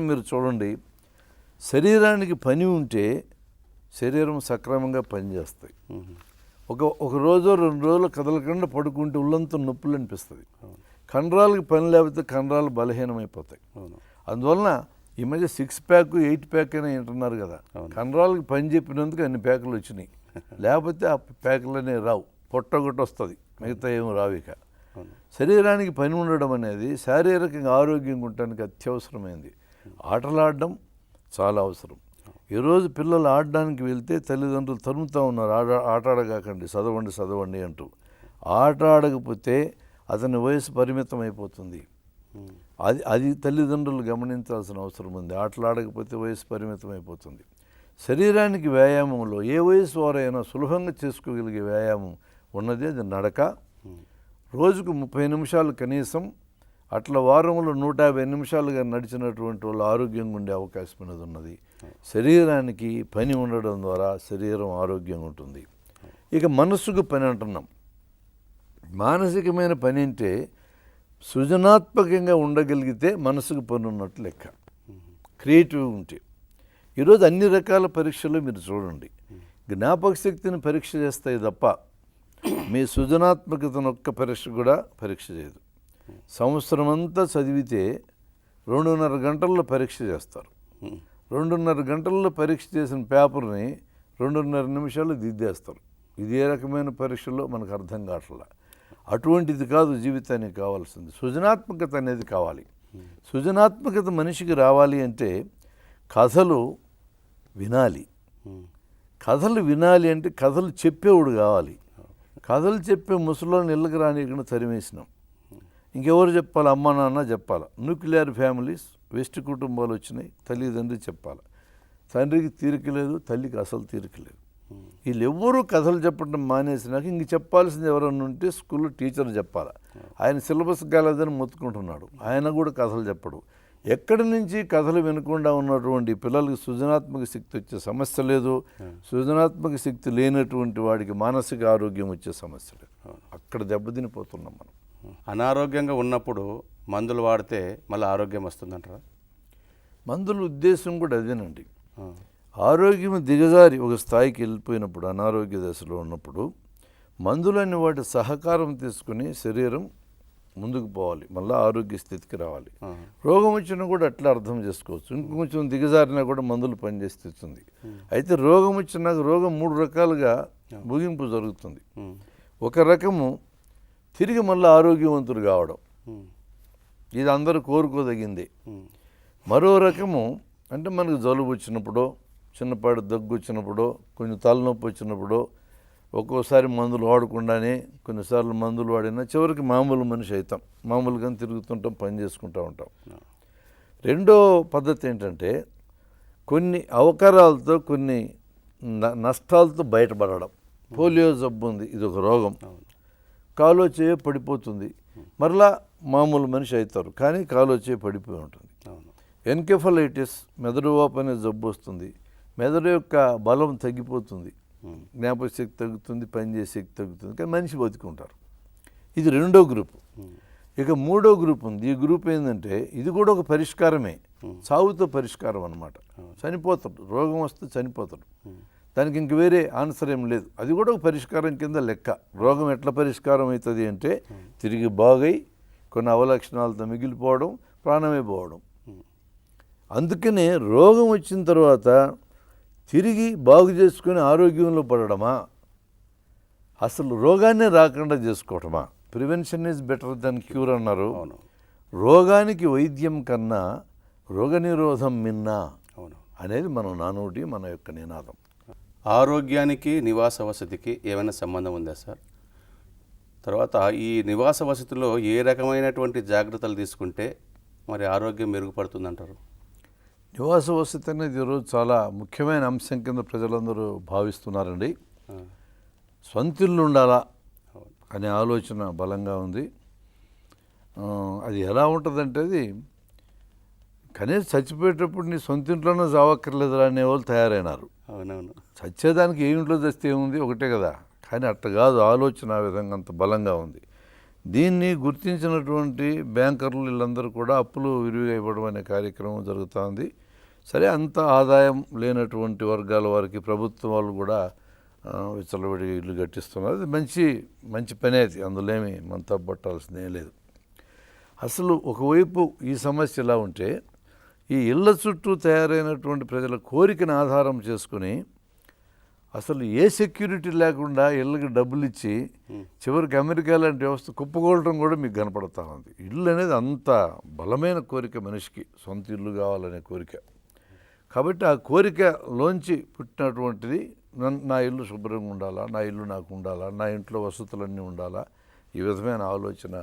మీరు చూడండి శరీరానికి పని ఉంటే శరీరం సక్రమంగా పనిచేస్తాయి. ఒక ఒక రోజు రెండు రోజులు కదలకుండా పడుకుంటే ఉల్లంతా నొప్పులు అనిపిస్తుంది. కండరాలకు పని లేకపోతే కండరాలు బలహీనమైపోతాయి. అందువలన ఈ మధ్య సిక్స్ ప్యాక్ ఎయిట్ ప్యాక్ అని అంటున్నారు కదా. కండరాలకు పని చెప్పినందుకు అన్ని ప్యాకులు వచ్చినాయి. లేకపోతే ఆ ప్యాకులు అనేవి రావు. పొట్ట ఒకటి వస్తుంది. మిగతా ఏమి రావు ఇక. అవును. శరీరానికి పని ఉండడం అనేది శారీరకంగా ఆరోగ్యంగా ఉండటానికి అత్యవసరమైంది. ఆటలాడడం చాలా అవసరం. ఈరోజు పిల్లలు ఆడడానికి వెళ్తే తల్లిదండ్రులు తరుముతూ ఉన్నారు. ఆడ ఆట ఆడగాకండి చదవండి చదవండి అంటూ. ఆట ఆడకపోతే అతని వయసు పరిమితం అయిపోతుంది. అది అది తల్లిదండ్రులు గమనించాల్సిన అవసరం ఉంది. ఆటలాడకపోతే వయసు పరిమితం అయిపోతుంది. శరీరానికి వ్యాయామంలో ఏ వయసు వారైనా సులభంగా చేసుకోగలిగే వ్యాయామం ఉన్నది అది నడక. రోజుకు ముప్పై నిమిషాలు కనీసం అట్లా వారంలో నూట యాభై నిమిషాలుగా నడిచినటువంటి వాళ్ళు ఆరోగ్యంగా ఉండే అవకాశం అనేది ఉన్నది. శరీరానికి పని ఉండడం ద్వారా శరీరం ఆరోగ్యంగా ఉంటుంది. ఇక మనస్సుకు పని అంటున్నాం. మానసికమైన పని అంటే సృజనాత్మకంగా ఉండగలిగితే మనసుకు పని ఉన్నట్టు లెక్క. క్రియేటివ్ ఉంటే. ఈరోజు అన్ని రకాల పరీక్షలు మీరు చూడండి. జ్ఞాపక శక్తిని పరీక్ష చేస్తాయి తప్ప మీ సృజనాత్మకతను ఒక్క పరీక్ష కూడా పరీక్ష చేయదు. సంవత్సరం అంతా చదివితే రెండున్నర గంటల్లో పరీక్ష చేస్తారు. రెండున్నర గంటల్లో పరీక్ష చేసిన పేపర్ని రెండున్నర నిమిషాలు దిద్దేస్తారు. ఇది ఏ రకమైన పరీక్షలో మనకు అర్థం కావట్లా? అటువంటిది కాదు జీవితానికి కావాల్సింది. సృజనాత్మకత అనేది కావాలి. సృజనాత్మకత మనిషికి రావాలి అంటే కథలు వినాలి. కథలు వినాలి అంటే కథలు చెప్పేవాడు కావాలి. కథలు చెప్పే ముసలోని ఇళ్ళకి రానియకుండా తరిమేసినాం. ఇంకెవరు చెప్పాలి? అమ్మ నాన్న చెప్పాలి. న్యూక్లియర్ ఫ్యామిలీస్ వెస్ట్ కుటుంబాలు వచ్చినాయి. తల్లిదండ్రి చెప్పాలి. తండ్రికి తీరిక లేదు తల్లికి అసలు తీరిక లేదు. వీళ్ళు ఎవ్వరూ కథలు చెప్పడం మానేసినాక ఇంక చెప్పాల్సింది ఎవరన్నా ఉంటే స్కూల్లో టీచర్ చెప్పాలి. ఆయన సిలబస్ కాలేదని మొత్తుకుంటున్నాడు. ఆయన కూడా కథలు చెప్పడు. ఎక్కడి నుంచి కథలు వినకుండా ఉన్నటువంటి పిల్లలకి సృజనాత్మక శక్తి వచ్చే సమస్య లేదు. సృజనాత్మక శక్తి లేనటువంటి వాడికి మానసిక ఆరోగ్యం వచ్చే సమస్య లేదు. అక్కడ దెబ్బతినిపోతున్నాం మనం. అనారోగ్యంగా ఉన్నప్పుడు మందులు వాడితే మళ్ళీ ఆరోగ్యం వస్తుందంటారా? మందుల ఉద్దేశం కూడా అదేనండి. ఆరోగ్యం దిగజారి ఒక స్థాయికి వెళ్ళిపోయినప్పుడు అనారోగ్య దశలో ఉన్నప్పుడు మందులన్నీ వాటి సహకారం తీసుకుని శరీరం ముందుకు పోవాలి. మళ్ళీ ఆరోగ్య స్థితికి రావాలి. రోగం వచ్చినా కూడా అట్లా అర్థం చేసుకోవచ్చు. ఇంకొంచెం దిగజారినా కూడా మందులు పనిచేస్తుంది అయితే రోగం వచ్చినాక రోగం మూడు రకాలుగా ముగింపు జరుగుతుంది. ఒక రకము తిరిగి మళ్ళీ ఆరోగ్యవంతుడు కావడం. ఇది అందరూ కోరుకోదగింది. మరో రకము అంటే మనకు జలుబు వచ్చినప్పుడు చిన్నపాటి దగ్గు వచ్చినప్పుడు కొంచెం తలనొప్పి వచ్చినప్పుడు ఒక్కోసారి మందులు వాడకుండానే కొన్నిసార్లు మందులు వాడినా చివరికి మామూలు మనిషి అవుతాం మామూలుగా తిరుగుతుంటాం పని చేసుకుంటూ ఉంటాం. రెండో పద్ధతి ఏంటంటే కొన్ని అవకరాలతో కొన్ని న- నష్టాలతో బయటపడడం. పోలియో జబ్బు ఉంది ఇది ఒక రోగం. కాలో చేయ పడిపోతుంది. మరలా మామూలు మనిషి అవుతారు కానీ కాలో చేయ పడిపోయి ఉంటుంది. ఎన్కెఫలైటిస్ మెదడు వాపు అనే జబ్బు వస్తుంది. మెదడు యొక్క బలం తగ్గిపోతుంది. ఉమ్. జ్ఞాపక శక్తి తగ్గుతుంది పనిచేసే శక్తి తగ్గుతుంది కానీ మనిషి బతుకుంటారు. ఇది రెండో గ్రూప్. ఇక మూడో గ్రూప్ ఉంది. ఈ గ్రూప్ ఏంటంటే ఇది కూడా ఒక పరిష్కారమే. సావుతో పరిష్కారం అనమాట చనిపోతాడు. రోగం వస్తే చనిపోతాడు. దానికి ఇంక వేరే ఆన్సర్ ఏం లేదు. అది కూడా ఒక పరిష్కారం కింద లెక్క. రోగం ఎట్లా పరిష్కారం అవుతుంది అంటే తిరిగి బాగై కొన్ని అవలక్షణాలతో మిగిలిపోవడం ప్రాణమే పోవడం. అందుకనే రోగం వచ్చిన తర్వాత తిరిగి బాగు చేసుకుని ఆరోగ్యంలో పడడమా? అసలు రోగాన్నే రాకుండా చేసుకోవటమా? Prevention is better than cure అన్నారు. రోగానికి వైద్యం కన్నా రోగనిరోధం మిన్నా అవును. అనేది మన నానుడి మన యొక్క నినాదం. ఆరోగ్యానికి నివాస వసతికి ఏమైనా సంబంధం ఉందా సార్? తర్వాత ఈ నివాస వసతిలో ఏ రకమైనటువంటి జాగ్రత్తలు తీసుకుంటే మరి ఆరోగ్యం మెరుగుపడుతుందంటారు? నివాస వసతి అనేది ఈరోజు చాలా ముఖ్యమైన అంశం కింద ప్రజలందరూ భావిస్తున్నారండి. సొంతిల్లు ఉండాలా అనే ఆలోచన బలంగా ఉంది. అది ఎలా ఉంటుందంటే అది కనీసం చచ్చిపోయేటప్పుడు నీ సొంత ఇంట్లోనే చావక్కర్లేదురా అనే వాళ్ళు తయారైనారు. అవునవును. చచ్చేదానికి ఏ ఇంట్లో తెస్తే ఏముంది? ఒకటే కదా. కానీ అట్ట కాదు. ఆలోచన ఆ విధంగా అంత బలంగా ఉంది. దీన్ని గుర్తించినటువంటి బ్యాంకర్లు వీళ్ళందరూ కూడా అప్పులు విరివిగా ఇవ్వడం అనే కార్యక్రమం జరుగుతోంది. సరే అంత ఆదాయం లేనటువంటి వర్గాల వారికి ప్రభుత్వం వాళ్ళు కూడా ఆ, విచ్చలవిడి ఇల్లు కట్టిస్తున్నారు. అది మంచి మంచి పనే అది. అందులో ఏమి మనం తప్పట్టాల్సిందేం ఏం లేదు. అసలు ఒకవైపు ఈ సమస్య ఇలా ఉంటే ఈ ఇళ్ళ చుట్టూ తయారైనటువంటి ప్రజల కోరికను ఆధారం చేసుకుని అసలు ఏ సెక్యూరిటీ లేకుండా ఇళ్ళకి డబ్బులు ఇచ్చి చివరికి అమెరికా లాంటి వ్యవస్థ కుప్పకూడటం కూడా మీకు కనపడతా ఉంది. ఇల్లు అనేది అంత బలమైన కోరిక మనిషికి సొంత ఇల్లు కావాలనే కోరిక. కాబట్టి ఆ కోరికలోంచి పుట్టినటువంటిది నా ఇల్లు శుభ్రంగా ఉండాలా నా ఇల్లు నాకు ఉండాలా నా ఇంట్లో వసతులన్నీ ఉండాలా ఈ విధమైన ఆలోచన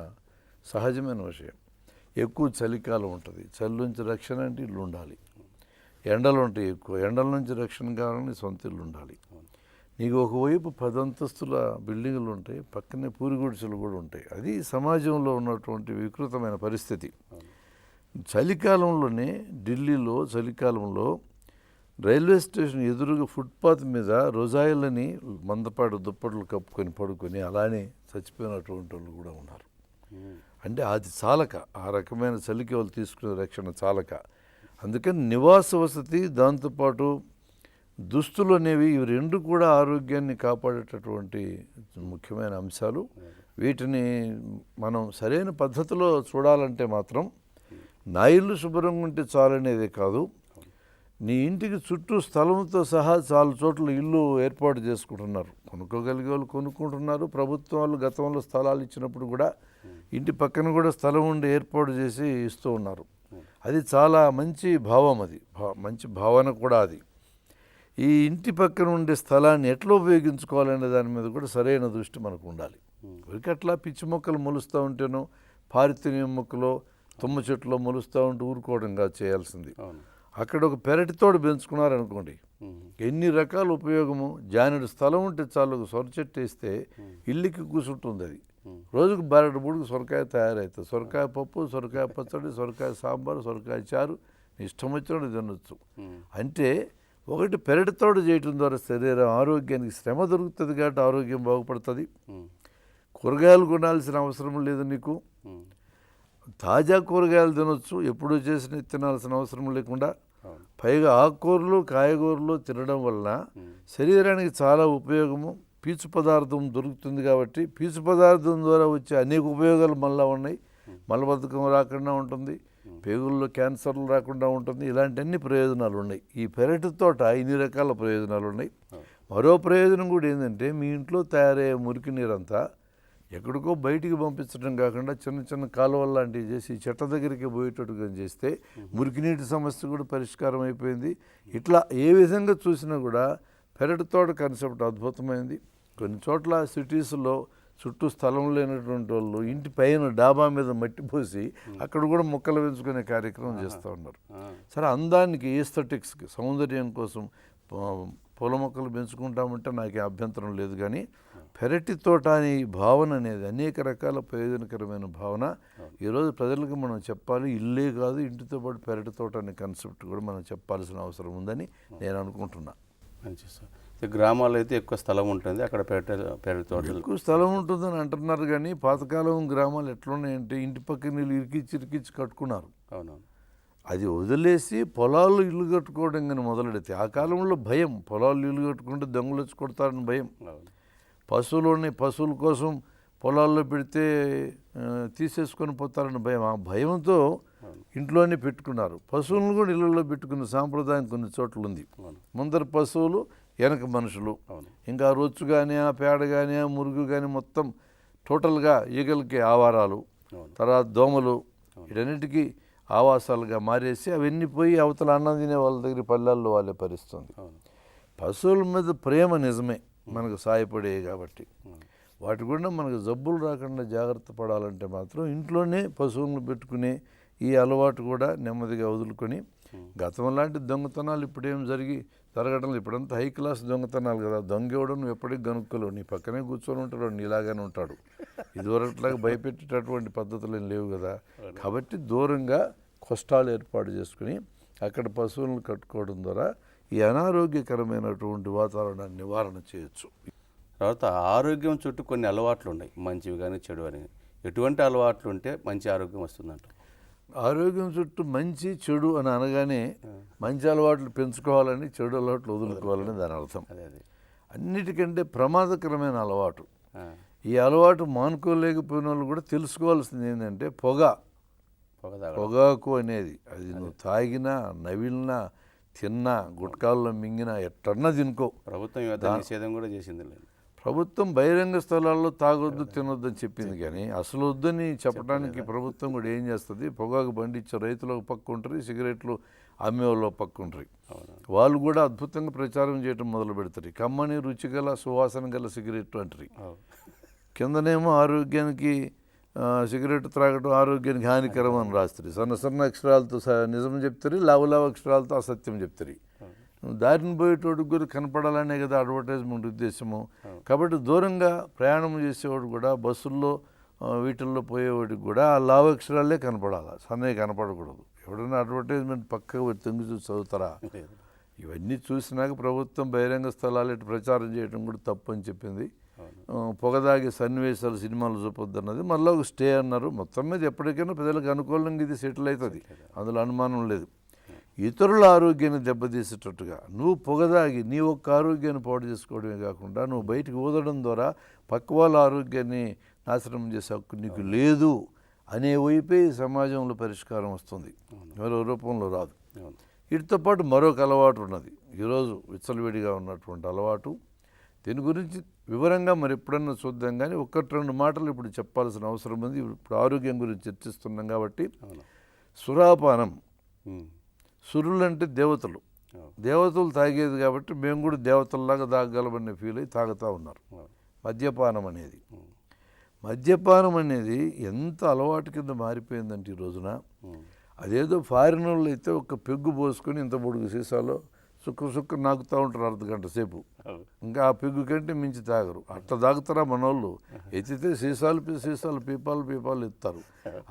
సహజమైన విషయం. ఎక్కువ చలికాలం ఉంటుంది. చలి నుంచి రక్షణ అంటే ఇల్లు ఉండాలి. ఎండలు ఉంటాయి ఎక్కువ. ఎండల నుంచి రక్షణ కావాలని సొంత ఇల్లు ఉండాలి. నీకు ఒకవైపు పదంతస్తుల బిల్డింగులు ఉంటాయి పక్కనే పూరిగుడిసెలు కూడా ఉంటాయి. అది సమాజంలో ఉన్నటువంటి వికృతమైన పరిస్థితి. చలికాలంలోనే ఢిల్లీలో చలికాలంలో రైల్వే స్టేషన్ ఎదురుగా ఫుట్పాత్ మీద రొజాయిలని మందపాటు దుప్పట్లు కప్పుకొని పడుకొని అలానే చచ్చిపోయినటువంటి వాళ్ళు కూడా ఉన్నారు. అంటే అది చాలక. ఆ రకమైన చలికి వాళ్ళు తీసుకునే రక్షణ చాలక. అందుకని నివాస వసతి దాంతోపాటు దుస్తులు అనేవి ఇవి రెండు కూడా ఆరోగ్యాన్ని కాపాడేటటువంటి ముఖ్యమైన అంశాలు. వీటిని మనం సరైన పద్ధతిలో చూడాలంటే మాత్రం నా ఇల్లు శుభ్రంగా ఉంటే చాలనేదే కాదు. నీ ఇంటికి చుట్టూ స్థలంతో సహా చాలా చోట్ల ఇల్లు ఏర్పాటు చేసుకుంటున్నారు. కొనుక్కోగలిగే వాళ్ళు కొనుక్కుంటున్నారు. ప్రభుత్వాలు గతంలో స్థలాలు ఇచ్చినప్పుడు కూడా ఇంటి పక్కన కూడా స్థలం ఉండి ఏర్పాటు చేసి ఇస్తూ ఉన్నారు. అది చాలా మంచి భావం అది. మంచి భావన కూడా అది. ఈ ఇంటి పక్కన ఉండే స్థలాన్ని ఎట్లా ఉపయోగించుకోవాలనే దాని మీద కూడా సరైన దృష్టి మనకు ఉండాలి. ఊరికి అట్లా పిచ్చి మొక్కలు మొలుస్తూ ఉంటేనో పారితోనియం మొక్కలో తుమ్మ చెట్లో మొలుస్తూ ఉంటే ఊరుకోవడం కాదు చేయాల్సింది. అక్కడ ఒక పెరటి తోడు పెంచుకున్నారనుకోండి. ఎన్ని రకాల ఉపయోగము? జానుడు స్థలం ఉంటే చాలు సొర చెట్టు వేస్తే ఇల్లుకి కూర్చుంటుంది అది. రోజుకు బారెడు బుడుకు సొరకాయ తయారవుతుంది సొరకాయ పప్పు సొరకాయ పచ్చడి సొరకాయ సాంబార్ సొరకాయ చారు ఇష్టం వచ్చినట్టు తినొచ్చు. అంటే ఒకటి పెరటి తోడు చేయటం ద్వారా శరీరం ఆరోగ్యానికి శ్రమ దొరుకుతుంది కాబట్టి ఆరోగ్యం బాగుపడుతుంది. కూరగాయలు కొనాల్సిన అవసరం లేదు నీకు. తాజా కూరగాయలు తినొచ్చు ఎప్పుడూ చేసిన తినాల్సిన అవసరం లేకుండా. పైగా ఆకుకూరలు కాయగూరలు తినడం వలన శరీరానికి చాలా ఉపయోగము. పీచు పదార్థం దొరుకుతుంది కాబట్టి పీచు పదార్థం ద్వారా వచ్చే అనేక ఉపయోగాలు మళ్ళీ ఉన్నాయి. మలబద్ధకం రాకుండా ఉంటుంది. పేగుల్లో క్యాన్సర్లు రాకుండా ఉంటుంది. ఇలాంటి అన్ని ప్రయోజనాలు ఉన్నాయి. ఈ పెరటి తోట ఇన్ని రకాల ప్రయోజనాలు ఉన్నాయి. మరో ప్రయోజనం కూడా ఏంటంటే మీ ఇంట్లో తయారయ్యే మురికి నీరంతా ఎక్కడికో బయటికి పంపించడం కాకుండా చిన్న చిన్న కాలువలు లాంటివి చేసి చెట్ల దగ్గరికి పోయేటట్టుగా చేస్తే మురికి నీటి సమస్య కూడా పరిష్కారం అయిపోయింది. ఇట్లా ఏ విధంగా చూసినా కూడా పెరటి తోట కాన్సెప్ట్ అద్భుతమైంది. కొన్ని చోట్ల సిటీస్లో చుట్టూ స్థలం లేనటువంటి వాళ్ళు ఇంటి పైన డాబా మీద మట్టి పోసి అక్కడ కూడా మొక్కలు పెంచుకునే కార్యక్రమం చేస్తూ ఉన్నారు. సరే అందానికి ఏస్థెటిక్స్కి సౌందర్యం కోసం పూల మొక్కలు పెంచుకుంటామంటే నాకు అభ్యంతరం లేదు కానీ పెరటి తోట అనే భావన అనేది అనేక రకాల ప్రయోజనకరమైన భావన. ఈరోజు ప్రజలకు మనం చెప్పాలి ఇల్లే కాదు ఇంటితో పాటు పెరటి తోట అనే కాన్సెప్ట్ కూడా మనం చెప్పాల్సిన అవసరం ఉందని నేను అనుకుంటున్నా. మంచి సార్ గ్రామాల్లో అయితే ఎక్కువ స్థలం ఉంటుంది. అక్కడ పెరట పెరటి తోటలు. ఎక్కువ స్థలం ఉంటుందని అంటున్నారు కానీ పాతకాలం గ్రామాలు ఎట్లున్నాయంటే ఇంటి పక్కన నీళ్ళు ఇరికిచ్చి ఇరికిచ్చి కట్టుకున్నారు. అవునవును. అది వదిలేసి పొలాలు ఇల్లు కట్టుకోవడం కానీ మొదలెడితే ఆ కాలంలో భయం. పొలాలు ఇల్లు కట్టుకుంటే దొంగలు వచ్చి కొడతారని భయం. పశువులు ఉన్నాయి పశువుల కోసం పొలాల్లో పెడితే తీసేసుకొని పోతారని భయం. ఆ భయంతో ఇంట్లోనే పెట్టుకున్నారు. పశువులను కూడా ఇళ్ళల్లో పెట్టుకునే సాంప్రదాయం కొన్ని చోట్ల ఉంది. ముందర పశువులు వెనక మనుషులు. ఇంకా రొచ్చు కానీ ఆ పేడ కానీ ఆ మురుగు కానీ మొత్తం టోటల్గా ఈగలకి ఆవారాలు తర్వాత దోమలు వీటన్నిటికీ ఆవాసాలుగా మారేసి అవన్నీ పోయి అవతల అన్నం తినే వాళ్ళ దగ్గర పల్లెల్లో వాళ్ళే పరిస్తుంది పశువుల మీద ప్రేమ నిజమే మనకు సాయపడే కాబట్టి. వాటి కూడా మనకు జబ్బులు రాకుండా జాగ్రత్త పడాలంటే మాత్రం ఇంట్లోనే పశువులను పెట్టుకునే ఈ అలవాటు కూడా నెమ్మదిగా వదులుకొని గతం లాంటి దొంగతనాలు ఇప్పుడేం జరిగి జరగడం లేదు. ఇప్పుడంతా హై క్లాస్ దొంగతనాలు కదా. దొంగ ఇవ్వడం నువ్వు ఎప్పటికీ గనుక్కలు నీ పక్కనే కూర్చొని ఉంటాడు నీలాగానే ఉంటాడు. ఇదివరట్లాగా భయపెట్టేటటువంటి పద్ధతులు ఏం లేవు కదా. కాబట్టి దూరంగా కొష్టాలు ఏర్పాటు చేసుకుని అక్కడ పశువులను కట్టుకోవడం ద్వారా ఈ అనారోగ్యకరమైనటువంటి వాతావరణాన్ని నివారణ చేయొచ్చు. తర్వాత ఆరోగ్యం చుట్టూ కొన్ని అలవాట్లు ఉన్నాయి మంచివి కానీ చెడు అని. ఎటువంటి అలవాట్లు ఉంటే మంచి ఆరోగ్యం వస్తుందంట. ఆరోగ్యం చుట్టూ మంచి చెడు అని అనగానే మంచి అలవాట్లు పెంచుకోవాలని చెడు అలవాట్లు వదులుకోవాలని దాని అర్థం. అదే అదే. అన్నిటికంటే ప్రమాదకరమైన అలవాటు. ఈ అలవాటు మానుకోలేకపోయిన వాళ్ళు కూడా తెలుసుకోవాల్సింది ఏంటంటే పొగ. పొగాకు అనేది అది నువ్వు తాగినా నవిలినా తిన్నా గుట్కాల్లో మింగినా ఎట్టన్నా తినుకో. ప్రభుత్వం నిషేధం కూడా చేసింది లేదు ప్రభుత్వం బహిరంగ స్థలాల్లో తాగొద్దు తినొద్దు అని చెప్పింది కానీ అసలు వద్దని చెప్పడానికి ప్రభుత్వం కూడా ఏం చేస్తుంది? పొగాకు బండిచ్చే రైతులు ఒక పక్క ఉంటారు సిగరెట్లు అమ్మే వాళ్ళు ఒక పక్క ఉంటారు. వాళ్ళు కూడా అద్భుతంగా ప్రచారం చేయడం మొదలు పెడతారు. కమ్మని రుచిగల సువాసన గల సిగరెట్ అంటారు. కిందనేమో ఆరోగ్యానికి సిగరెట్ త్రాగడం ఆరోగ్యానికి హానికరం అని రాస్తారు. సన్న సన్న అక్షరాలతో నిజం చెప్తారు లావు లావు అక్షరాలతో అసత్యం చెప్తారు. దారిని పోయేటోడికి కూడా కనపడాలనే కదా అడ్వర్టైజ్మెంట్ ఉద్దేశము. కాబట్టి దూరంగా ప్రయాణం చేసేవాడు కూడా బస్సుల్లో వీటిల్లో పోయేవాడికి కూడా ఆ లావు అక్షరాలే కనపడాలి? సన్నయ్య కనపడకూడదు. ఎవడైనా అడ్వర్టైజ్మెంట్ పక్కగా తొంగి చూసి చదువుతారా. ఇవన్నీ చూసినాక ప్రభుత్వం బహిరంగ స్థలాలు ఇటు ప్రచారం చేయడం కూడా తప్పు అని చెప్పింది. పొగదాగి సన్నివేశాలు సినిమాలు చూపొద్దు అన్నది. మళ్ళీ ఒక స్టే అన్నారు. మొత్తం మీద ఎప్పటికైనా ప్రజలకు అనుకూలంగా ఇది సెటిల్ అవుతుంది. అందులో అనుమానం లేదు. ఇతరుల ఆరోగ్యాన్ని దెబ్బతీసేటట్టుగా నువ్వు పొగదాగి నీ ఒక్క ఆరోగ్యాన్ని పాడు చేసుకోవడమే కాకుండా నువ్వు బయటికి ఊదడం ద్వారా పక్క వాళ్ళ ఆరోగ్యాన్ని నాశనం చేసే హక్కు నీకు లేదు అనే వైపే ఈ సమాజంలో పరిష్కారం వస్తుంది. మరో రూపంలో రాదు. వీటితో పాటు మరొక అలవాటు ఉన్నది. ఈరోజు విచ్చలవిడిగా ఉన్నటువంటి అలవాటు. దీని గురించి వివరంగా మరి ఎప్పుడన్నా చూద్దాం కానీ ఒక్కటి రెండు మాటలు ఇప్పుడు చెప్పాల్సిన అవసరం ఉంది. ఇప్పుడు ఆరోగ్యం గురించి చర్చిస్తున్నాం కాబట్టి సురాపానం. సురులు అంటే దేవతలు. దేవతలు తాగేది కాబట్టి మేము కూడా దేవతల్లాగా తాగగలమనే ఫీల్ అయి తాగుతూ ఉన్నారు. మద్యపానం అనేది. మద్యపానం అనేది ఎంత అలవాటు కింద మారిపోయిందంటే ఈ రోజున. అదేదో ఫారిన్ వాళ్ళు అయితే ఒక పెగ్గు పోసుకొని ఇంత పొడుగు సీసాలో సుక్క సుక్క నాకుతూ ఉంటారు అర్ధ గంట సేపు. ఇంకా ఆ పెగ్గు కంటే మించి తాగరు అట్లా తాగుతారా మనోళ్ళు ఎత్తితే సీసాలు సీసాలు పీపాలు పీపాలు ఎత్తారు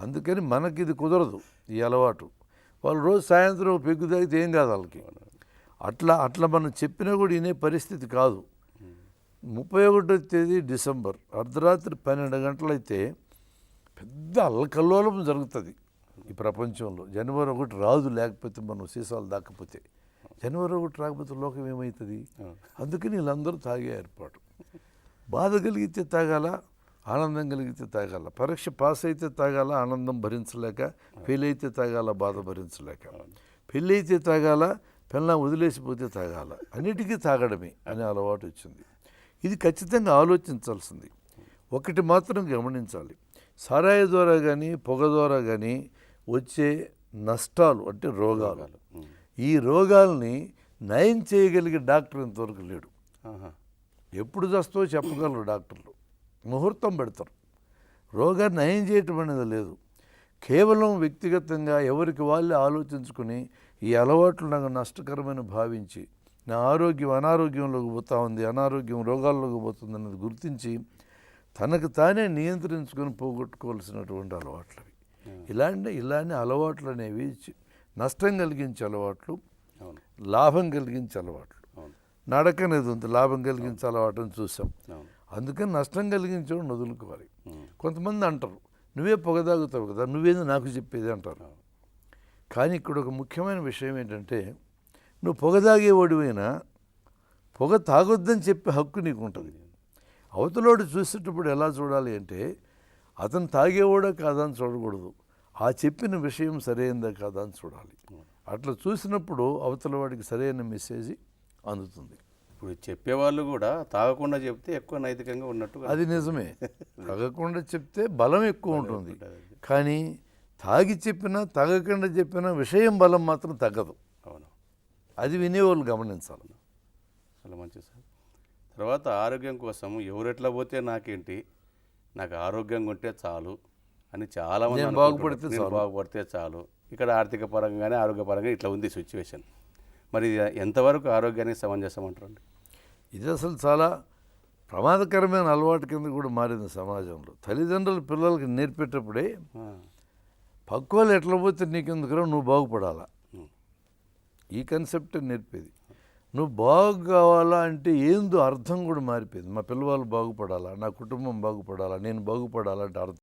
అందుకని మనకి ఇది కుదరదు ఈ అలవాటు వాళ్ళు రోజు సాయంత్రం పెగ్గు తాగితే ఏం కాదు వాళ్ళకి. అట్లా అట్లా మనం చెప్పినా కూడా వినే పరిస్థితి కాదు. ముప్పై ఒకటో తేదీ డిసెంబర్ అర్ధరాత్రి పన్నెండు గంటలైతే పెద్ద అల్లకల్లోలం జరుగుతుంది ఈ ప్రపంచంలో. జనవరి ఒకటి రాదు లేకపోతే మనం సీసాలు దాకపోతే జనవరి ఒకటి రాకపోతే లోకం ఏమవుతుంది? అందుకని వీళ్ళందరూ తాగే ఏర్పాటు. బాధ కలిగితే తాగాల? ఆనందం కలిగితే తాగాల. పరీక్ష పాస్ అయితే తాగాల ఆనందం భరించలేక ఫెయిల్ అయితే తాగాల బాధ భరించలేక. పెళ్ళి అయితే తాగాల పిల్లం వదిలేసిపోతే తాగాల. అన్నిటికీ తాగడమే అనే అలవాటు వచ్చింది. ఇది ఖచ్చితంగా ఆలోచించాల్సింది. ఒకటి మాత్రం గమనించాలి. సారాయి ద్వారా కానీ పొగ ద్వారా కానీ వచ్చే నష్టాలు అంటే రోగాలు. ఈ రోగాల్ని నయం చేయగలిగే డాక్టర్ ఇంతవరకు లేడు. ఎప్పుడు చస్తో చెప్పగలరు డాక్టర్లు. ముహూర్తం పెడతారు. రోగాన్ని నయం చేయటం అనేది లేదు. కేవలం వ్యక్తిగతంగా ఎవరికి వాళ్ళే ఆలోచించుకుని ఈ అలవాట్లు నాకు నష్టకరమైన భావించి నా ఆరోగ్యం అనారోగ్యంలోకి పోతా ఉంది అనారోగ్యం రోగాల్లోకి పోతుంది అన్నది గుర్తించి తనకు తానే నియంత్రించుకొని పోగొట్టుకోవాల్సినటువంటి అలవాట్లు అవి. ఇలాంటి ఇలాంటి అలవాట్లు అనేవి నష్టం కలిగించే అలవాట్లు లాభం కలిగించే అలవాట్లు. నడక అనేది ఉంది లాభం కలిగించే అలవాటుని చూసాం. అవును. అందుకని నష్టం కలిగించేవాడు వదులుకోవాలి. కొంతమంది అంటారు నువ్వే పొగ తాగుతావు కదా నువ్వేది నాకు చెప్పేది? అంటారు. కానీ ఇక్కడ ఒక ముఖ్యమైన విషయం ఏంటంటే నువ్వు పొగ తాగేవాడివైనా పొగ తాగొద్దని చెప్పే హక్కు నీకు ఉంటుంది అవతలోడు చూసేటప్పుడు ఎలా చూడాలి అంటే అతను తాగేవాడా కాదా అని చూడకూడదు. ఆ చెప్పిన విషయం సరైనదా కాదా అని చూడాలి. అట్లా చూసినప్పుడు అవతల వాడికి సరైన మెసేజ్ అందుతుంది. ఇప్పుడు చెప్పేవాళ్ళు కూడా తాగకుండా చెప్తే ఎక్కువ నైతికంగా ఉన్నట్టు అది నిజమే. తాగకుండా చెప్తే బలం ఎక్కువ ఉంటుంది. కానీ తాగి చెప్పినా తాగకుండా చెప్పినా విషయం బలం మాత్రం తగ్గదు. అవును. అది వినేవాళ్ళు గమనించాలి. చాలా మంచిది సార్. తర్వాత ఆరోగ్యం కోసం ఎవరెట్లా పోతే నాకేంటి నాకు ఆరోగ్యంగా ఉంటే చాలు అని చాలా మంది. బాగుపడితే. బాగుపడితే చాలు. ఇక్కడ ఆర్థిక పరంగానే ఆరోగ్య పరంగా ఇట్లా ఉంది సిచ్యువేషన్ మరి ఎంతవరకు ఆరోగ్యానికి సమంజసం అంటారండి ఇది అసలు చాలా ప్రమాదకరమైన అలవాటు కింద కూడా మారింది సమాజంలో. తల్లిదండ్రులు పిల్లలకి నేర్పేటప్పుడే పక్కోళ్ళు ఎట్లా పోతే నీకెందుకురా నువ్వు బాగుపడాలా? ఈ కన్సెప్ట్ నేర్పేది. నువ్వు బాగు కావాలా అంటే ఏందో అర్థం కూడా మారిపోయింది. మా పిల్లవాళ్ళు బాగుపడాలా నా కుటుంబం బాగుపడాలా నేను బాగుపడాలంటే అర్థం